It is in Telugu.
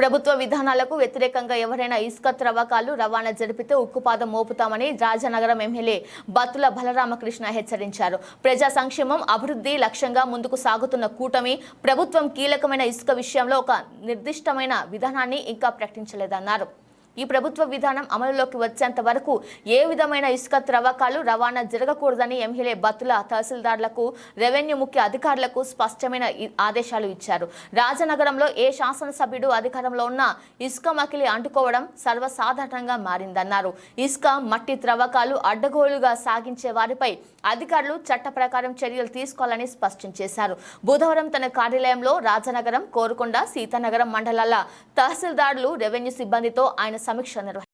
ప్రభుత్వ విధానాలకు వ్యతిరేకంగా ఎవరైనా ఇసుక త్రవ్వకాలు రవాణా జరిపితే ఉక్కుపాదం మోపుతామని రాజనగరం ఎమ్మెల్యే బత్తుల బలరామకృష్ణ హెచ్చరించారు. ప్రజా సంక్షేమం అభివృద్ధి లక్ష్యంగా ముందుకు సాగుతున్న కూటమి ప్రభుత్వం కీలకమైన ఇసుక విషయంలో ఒక నిర్దిష్టమైన విధానాన్ని ఇంకా ప్రకటించలేదన్నారు. ఈ ప్రభుత్వ విధానం అమలులోకి వచ్చేంత వరకు ఏ విధమైన ఇసుక త్రవ్వకాలు రవాణా జరగకూడదని ఎంహిలే బత్తుల తహసీల్దార్లకు రెవెన్యూ ముఖ్య అధికారులకు స్పష్టమైన ఆదేశాలు ఇచ్చారు. రాజనగరంలో ఏ శాసనసభ్యుడు అధికారంలో ఉన్నా ఇసుక మకిలి అంటుకోవడం సర్వసాధారణంగా మారిందన్నారు. ఇసుక మట్టి త్రవ్వకాలు అడ్డగోలుగా సాగించే వారిపై అధికారులు చట్ట ప్రకారం చర్యలు తీసుకోవాలని స్పష్టం చేశారు. బుధవారం తన కార్యాలయంలో రాజనగరం కోరుకొండ సీతానగరం మండలాల తహసీల్దారులు రెవెన్యూ సిబ్బందితో ఆయన ಸಮೀಕ್ಷೆ ನಿರ್ವಹಿಸಿದರು